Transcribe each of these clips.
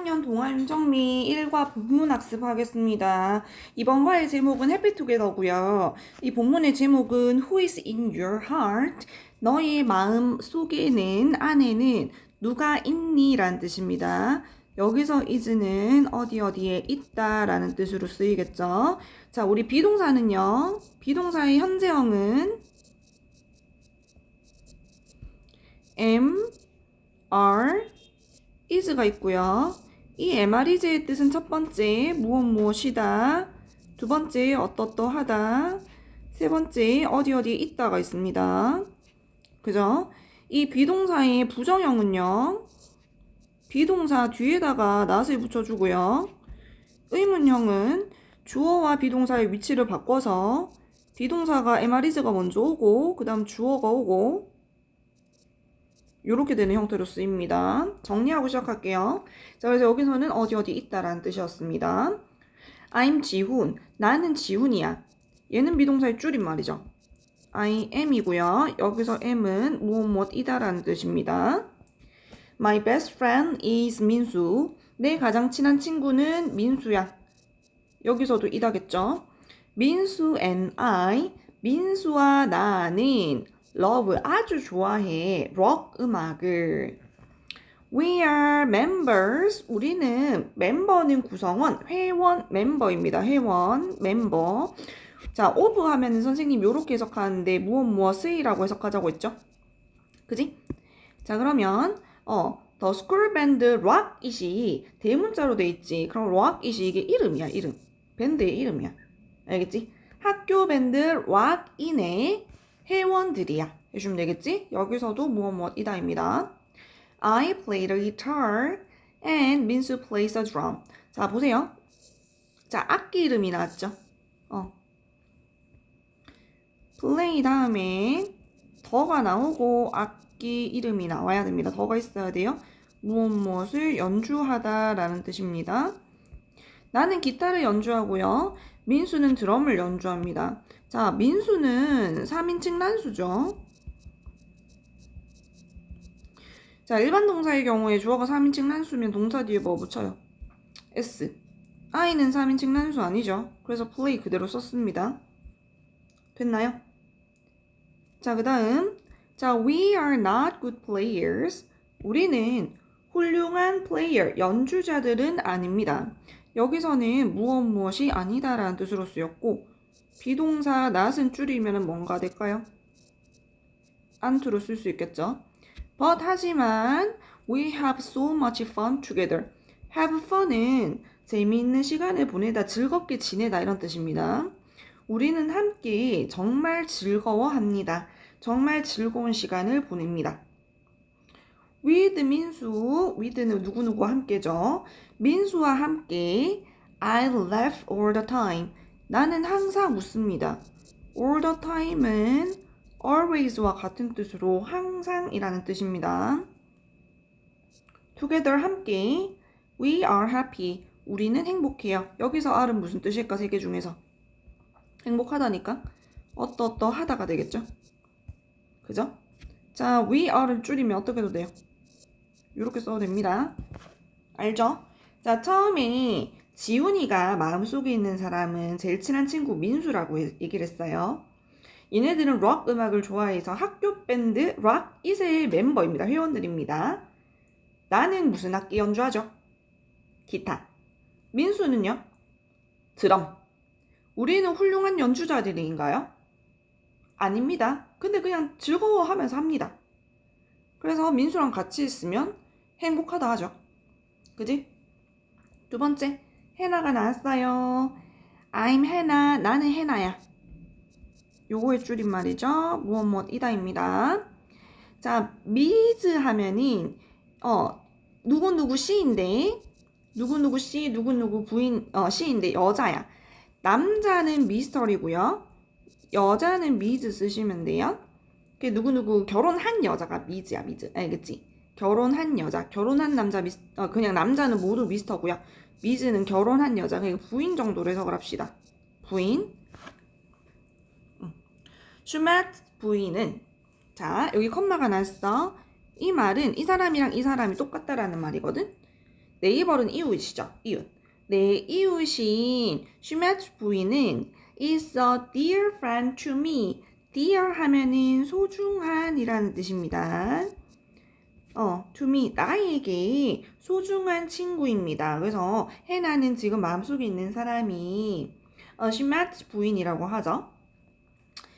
학년 동아윤 정미 1과 본문 학습하겠습니다. 이번 과의 제목은 해피투게더고요. 이 본문의 제목은 Who is in your heart? 너의 마음 속에는 안에는 누가 있니? 라는 뜻입니다. 여기서 is는 어디 어디에 있다 라는 뜻으로 쓰이겠죠. 자, 우리 비동사는요. 비동사의 현재형은 am, are, is가 있고요. 이 MR이즈의 뜻은 첫 번째 무엇 무엇이다. 두 번째 어떠어떠하다. 세 번째 어디 어디에 있다가 있습니다. 그죠? 이 비동사의 부정형은요. 비동사 뒤에다가 not을 붙여주고요. 의문형은 주어와 비동사의 위치를 바꿔서 비동사가 MR이즈가 먼저 오고 그 다음 주어가 오고 이렇게 되는 형태로 쓰입니다. 정리하고 시작할게요. 자, 그래서 여기서는 어디 어디 있다라는 뜻이었습니다. I'm 지훈. 나는 지훈이야. 얘는 비동사의 줄임말이죠. I am이고요. 여기서 am은 무엇 무엇이다라는 뜻입니다. My best friend is 민수. 내 가장 친한 친구는 민수야. 여기서도 이다겠죠. 민수 and I. 민수와 나는 love 아주 좋아해. 록 음악을. We are members. 우리는 멤버는 구성원 회원 멤버입니다. 회원 멤버. 자 of 하면은 선생님 요렇게 해석하는데 무엇 무엇의라고 해석하자고 했죠? 그지? 자 그러면 어 school band rock it이 대문자로 돼 있지. 그럼 rock it이 이게 이름이야 이름. 밴드의 이름이야. 알겠지? 학교 밴드 rock in의 회원들이야. 해주면 되겠지? 여기서도 무엇 무엇이다입니다. I play the guitar and 민수 plays the drum. 자, 보세요. 자, 악기 이름이 나왔죠? 어. play 다음에 더가 나오고 악기 이름이 나와야 됩니다. 더가 있어야 돼요. 무엇 무엇을 연주하다 라는 뜻입니다. 나는 기타를 연주하고요. 민수는 드럼을 연주합니다. 자, 민수는 3인칭 난수죠. 자, 일반 동사의 경우에 주어가 3인칭 난수면 동사 뒤에 뭐 붙여요? S. I는 3인칭 난수 아니죠? 그래서 play 그대로 썼습니다. 됐나요? 자, 그 다음. 자, we are not good players. 우리는 훌륭한 플레이어, 연주자들은 아닙니다. 여기서는 무엇 무엇이 아니다라는 뜻으로 쓰였고, 비동사 not은 줄이면 뭔가 될까요? 안투로 쓸 수 있겠죠. But 하지만 we have so much fun together. have fun은 재미있는 시간을 보내다 즐겁게 지내다 이런 뜻입니다. 우리는 함께 정말 즐거워합니다. 정말 즐거운 시간을 보냅니다. With 민수, with는 누구누구와 함께죠. 민수와 함께 I laugh all the time. 나는 항상 웃습니다. all the time은 always와 같은 뜻으로 항상이라는 뜻입니다. together 함께 we are happy. 우리는 행복해요. 여기서 R은 무슨 뜻일까? 세 개 중에서. 행복하다니까? 어떠어떠 하다가 되겠죠? 그죠? 자, we are를 줄이면 어떻게 해도 돼요? 이렇게 써도 됩니다. 알죠? 자, 처음에 지훈이가 마음속에 있는 사람은 제일 친한 친구 민수라고 얘기를 했어요. 얘네들은 록 음악을 좋아해서 학교 밴드 록 이세의 멤버입니다. 회원들입니다. 나는 무슨 악기 연주하죠? 기타. 민수는요? 드럼. 우리는 훌륭한 연주자들인가요? 아닙니다. 근데 그냥 즐거워하면서 합니다. 그래서 민수랑 같이 있으면 행복하다 하죠. 그지? 두 번째, 해나가 나왔어요. I'm 해나, 나는 해나야. 요거의 줄임말이죠. 무엇 무엇이다입니다. 자, 미즈 하면은 어 누구누구 씨인데 누구누구 씨, 누구누구 부인 어 씨인데 여자야. 남자는 미스터리고요. 여자는 미즈 쓰시면 돼요. 그 누구누구 결혼한 여자가 미즈야 미즈 알겠지? 결혼한 여자 결혼한 남자 미스 어, 그냥 남자는 모두 미스터고요 미즈는 결혼한 여자 그러니까 부인 정도로 해석을 합시다 부인 슈마트 부인은 자 여기 컴마가 났어 이 말은 이 사람이랑 이 사람이 똑같다라는 말이거든 네이버는 이웃이죠. 이웃. 내 이웃인 슈메트 부인은 is a dear friend to me. Dear 하면은 소중한이라는 뜻입니다. 어, to me, 나에게 소중한 친구입니다. 그래서 해나는 지금 마음속에 있는 사람이 어, 슈메트 부인이라고 하죠.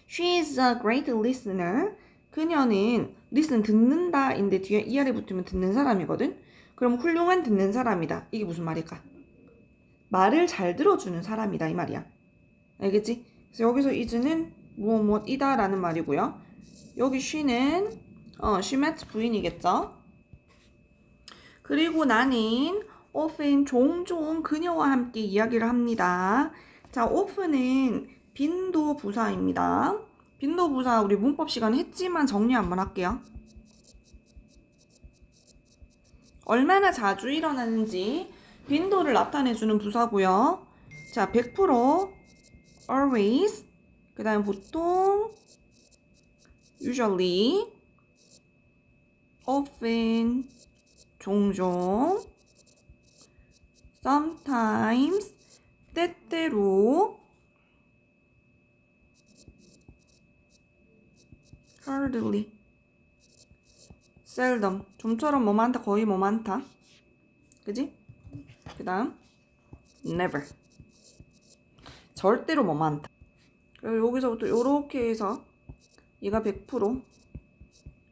She is a great listener. 그녀는 listen 듣는다인데 뒤에 이하를 붙으면 듣는 사람이거든. 그럼 훌륭한 듣는 사람이다. 이게 무슨 말일까? 말을 잘 들어주는 사람이다 이 말이야. 알겠지? 그래서 여기서 is는 무엇 무엇이다 라는 말이고요. 여기 she는 어 shemet 부인이겠죠. 그리고 나는 often 종종 그녀와 함께 이야기를 합니다. 자, often은 빈도 부사입니다. 빈도 부사 우리 문법 시간 했지만 정리 한번 할게요. 얼마나 자주 일어나는지 빈도를 나타내주는 부사고요. 자, 100% always 그 다음 보통 usually often 종종 sometimes 때때로 hardly seldom 좀처럼 뭐 많다 거의 뭐 많다 그지? 그 다음 never 절대로 뭐 많다 여기서부터 요렇게 해서 얘가 100%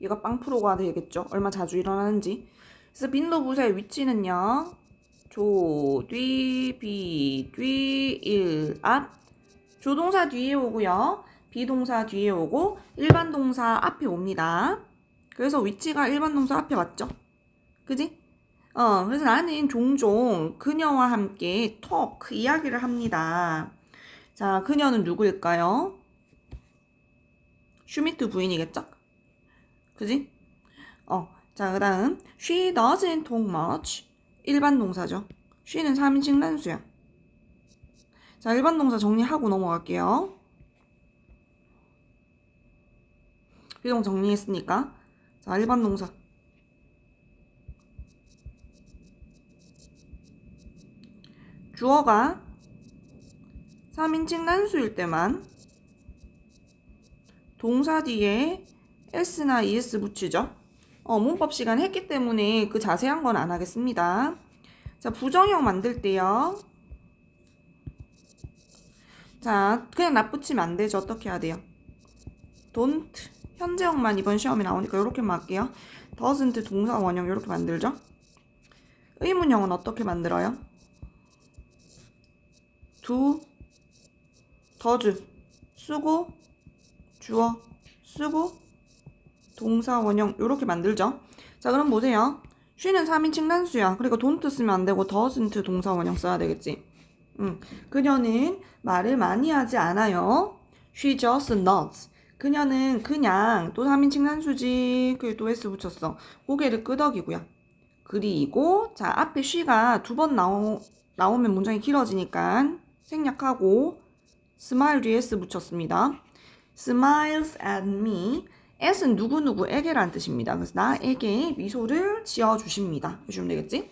얘가 빵 프로가 되겠죠? 얼마 자주 일어나는지. 그래서 빈도 부사의 위치는요. 조, 뒤, 비, 뒤, 일, 앞. 조동사 뒤에 오고요. 비동사 뒤에 오고 일반 동사 앞에 옵니다. 그래서 위치가 일반 동사 앞에 왔죠? 그지? 어, 그래서 나는 종종 그녀와 함께 톡 이야기를 합니다. 자, 그녀는 누구일까요? 슈미트 부인이겠죠? 그지? 어, 자, 그 다음 She doesn't talk much 일반 동사죠. she는 3인칭 단수야. 자, 일반 동사 정리하고 넘어갈게요. 비동 정리했으니까 자, 일반 동사 주어가 3인칭 단수일 때만 동사 뒤에 s나 es 붙이죠. 어, 문법 시간 했기 때문에 그 자세한 건 안 하겠습니다. 자, 부정형 만들 때요. 자, 그냥 나 붙이면 안 되죠. 어떻게 해야 돼요? don't 현재형만 이번 시험에 나오니까 이렇게만 할게요. doesn't 동사 원형 이렇게 만들죠. 의문형은 어떻게 만들어요? 두, 더즈, 쓰고, 주어, 쓰고, 동사 원형 이렇게 만들죠. 자 그럼 보세요. she는 3인칭 단수야. 그리고 don't 쓰면 안 되고 doesn't 동사 원형 써야 되겠지. 음, 그녀는 말을 많이 하지 않아요. She just nods. 그녀는 그냥 또 3인칭 단수지. 그또 s 붙였어. 고개를 끄덕이고요. 그리고 자 앞에 she가 두 번 나오, 나오면 문장이 길어지니까 생략하고 smile 뒤에 s 붙였습니다. smiles at me. s는 누구누구에게란 뜻입니다. 그래서 나에게 미소를 지어주십니다. 해주면 되겠지?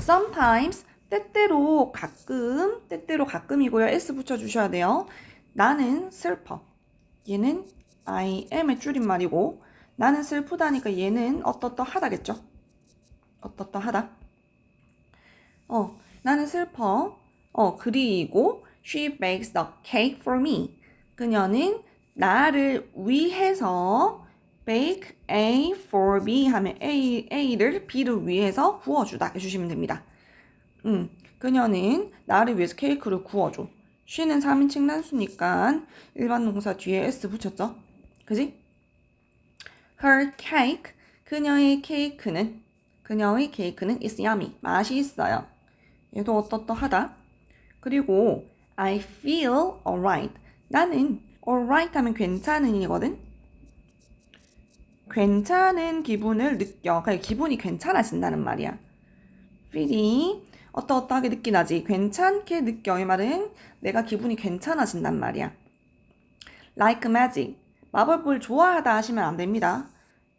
sometimes 때때로 가끔 때때로 가끔이고요. s 붙여주셔야 돼요. 나는 슬퍼. 얘는 I am의 줄임말이고 나는 슬프다니까 얘는 어떠떠하다겠죠? 어떠떠하다. 어, 나는 슬퍼. 어, 그리고 she bakes the cake for me. 그녀는 나를 위해서 bake A for B 하면 A, A를 B를 위해서 구워주다 해주시면 됩니다. 음, 그녀는 나를 위해서 케이크를 구워줘. she는 3인칭 단수니까 일반 동사 뒤에 s 붙였죠. 그지? Her cake, 그녀의 케이크는 그녀의 케이크는 is yummy, 맛이 있어요. 얘도 어떠떠하다. 그리고 I feel alright. 나는 alright 하면 괜찮은이거든. 괜찮은 기분을 느껴. 그러니까 기분이 괜찮아진다는 말이야. feel이 어떠어떠하게 느끼나지. 괜찮게 느껴. 이 말은 내가 기분이 괜찮아진단 말이야. like magic. 마법을 좋아하다 하시면 안 됩니다.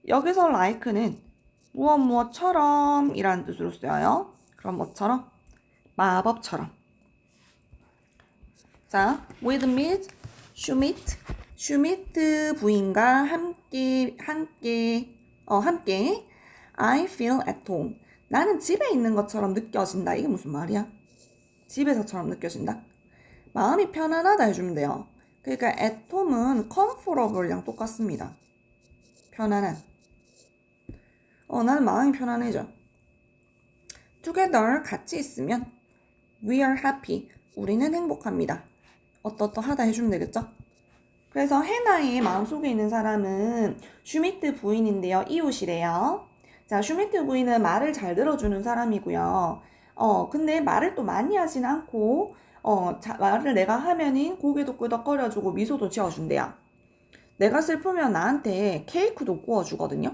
여기서 like는 무엇 무엇처럼 이라는 뜻으로 쓰여요. 그럼 뭐처럼? 마법처럼. 자, with meet, 슈미트, 슈미트 부인과 함께, 함께, 어, 함께. I feel at home. 나는 집에 있는 것처럼 느껴진다. 이게 무슨 말이야? 집에서처럼 느껴진다. 마음이 편안하다 해주면 돼요. 그러니까 at home은 comfortable랑 똑같습니다. 편안한. 어, 나는 마음이 편안해져. together 같이 있으면 we are happy. 우리는 행복합니다. 어떠어떠하다 해주면 되겠죠? 그래서 해나의 마음속에 있는 사람은 슈미트 부인인데요. 이웃이래요. 자, 슈미트 부인은 말을 잘 들어주는 사람이고요. 어, 근데 말을 또 많이 하진 않고, 어, 자, 말을 내가 하면은 고개도 끄덕거려주고 미소도 지어준대요. 내가 슬프면 나한테 케이크도 구워주거든요.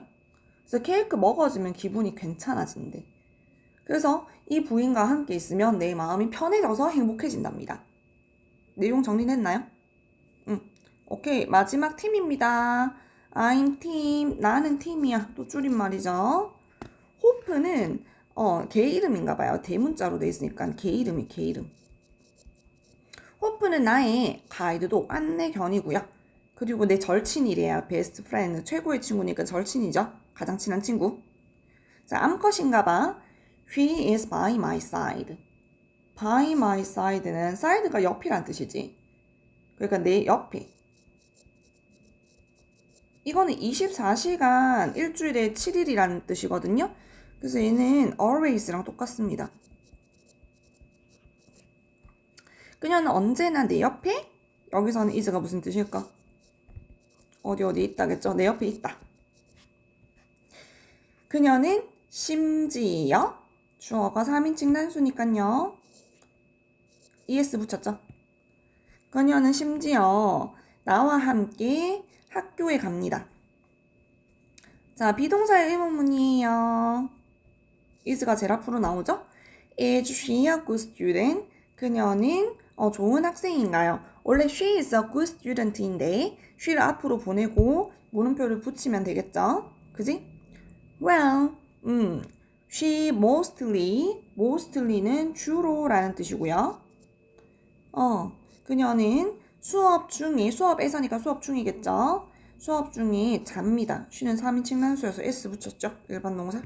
그래서 케이크 먹어주면 기분이 괜찮아진대. 그래서 이 부인과 함께 있으면 내 마음이 편해져서 행복해진답니다. 내용 정리됐나요? 응. 오케이. 마지막 팀입니다. I'm 팀. 나는 팀이야. 또 줄임말이죠. 호프는 어, 개 이름인가 봐요. 대문자로 돼 있으니까 개 이름이 개 이름. 호프는 나의 가이드도 안내견이고요. 그리고 내 절친이래요. 베스트 프렌드. 최고의 친구니까 절친이죠. 가장 친한 친구. 자, 암컷인가 봐. He is by my side. By my side는 side가 옆이란 뜻이지. 그러니까 내 옆에. 이거는 24시간 일주일에 7일이라는 뜻이거든요. 그래서 얘는 always랑 똑같습니다. 그녀는 언제나 내 옆에? 여기서는 is가 무슨 뜻일까? 어디 어디 있다겠죠? 내 옆에 있다. 그녀는 심지어 주어가 3인칭 단수니까요. Es 붙였죠? 그녀는 심지어 나와 함께 학교에 갑니다. 자, 비동사의 의문문이에요. is가 제일 앞으로 나오죠? Is she a good student? 그녀는 어, 좋은 학생인가요? 원래 she is a good student인데 she를 앞으로 보내고 물음표를 붙이면 되겠죠? 그지? Well, 음, she mostly, mostly는 주로라는 뜻이고요. 어, 그녀는 수업 중에, 수업에서니까 수업 중이겠죠? 수업 중에 잡니다. 쉬는 3인칭 단수여서 s 붙였죠? 일반 동사.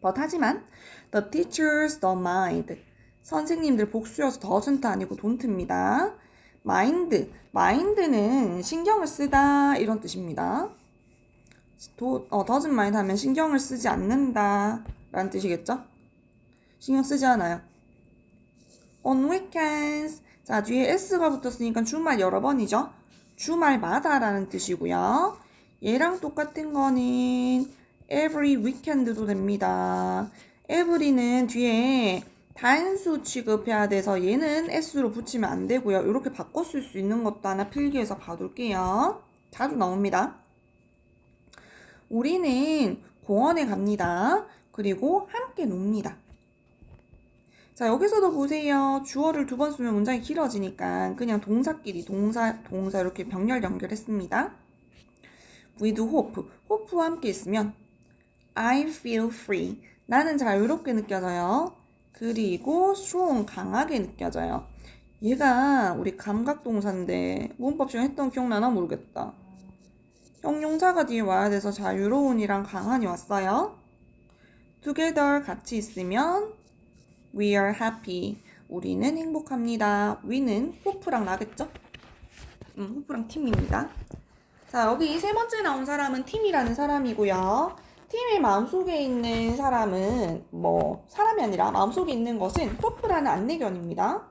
but 하지만 the teachers don't mind. 선생님들 복수여서 doesn't 아니고 don't입니다. mind, mind는 신경을 쓰다 이런 뜻입니다. 도, 어, doesn't mind 하면 신경을 쓰지 않는다 라는 뜻이겠죠? 신경 쓰지 않아요. On weekends. 자, 뒤에 s가 붙었으니까 주말 여러 번이죠? 주말마다 라는 뜻이고요. 얘랑 똑같은 거는 every weekend도 됩니다. every는 뒤에 단수 취급해야 돼서 얘는 s로 붙이면 안 되고요. 이렇게 바꿔 쓸 수 있는 것도 하나 필기해서 봐둘게요. 자주 나옵니다. 우리는 공원에 갑니다. 그리고 함께 놉니다. 자, 여기서도 보세요. 주어를 두 번 쓰면 문장이 길어지니까 그냥 동사끼리 동사, 동사 이렇게 병렬 연결했습니다. with hope. hope와 함께 있으면 I feel free. 나는 자유롭게 느껴져요. 그리고 strong, 강하게 느껴져요. 얘가 우리 감각동사인데 문법 시간 했던 기억나나 모르겠다. 형용사가 뒤에 와야 돼서 자유로운이랑 강한이 왔어요. together 같이 있으면 we are happy. 우리는 행복합니다. we는 호프랑 나겠죠? 음, 호프랑 팀입니다. 자, 여기 세 번째 나온 사람은 팀이라는 사람이고요. 팀의 마음속에 있는 사람은 뭐 사람이 아니라 마음속에 있는 것은 호프라는 안내견입니다.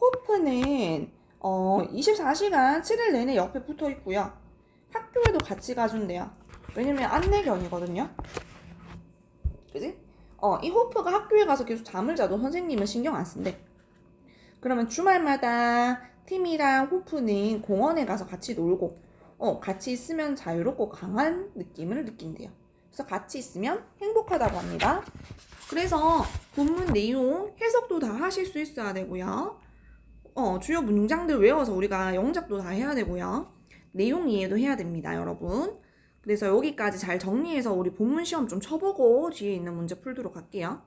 호프는 어, 24시간 7일 내내 옆에 붙어 있고요. 학교에도 같이 가준대요. 왜냐면 안내견이거든요. 그지? 어, 이 호프가 학교에 가서 계속 잠을 자도 선생님은 신경 안 쓴대. 그러면 주말마다 팀이랑 호프는 공원에 가서 같이 놀고, 어, 같이 있으면 자유롭고 강한 느낌을 느낀대요. 그래서 같이 있으면 행복하다고 합니다. 그래서 본문 내용 해석도 다 하실 수 있어야 되고요. 어, 주요 문장들 외워서 우리가 영작도 다 해야 되고요. 내용 이해도 해야 됩니다, 여러분. 그래서 여기까지 잘 정리해서 우리 본문 시험 좀 쳐보고 뒤에 있는 문제 풀도록 할게요.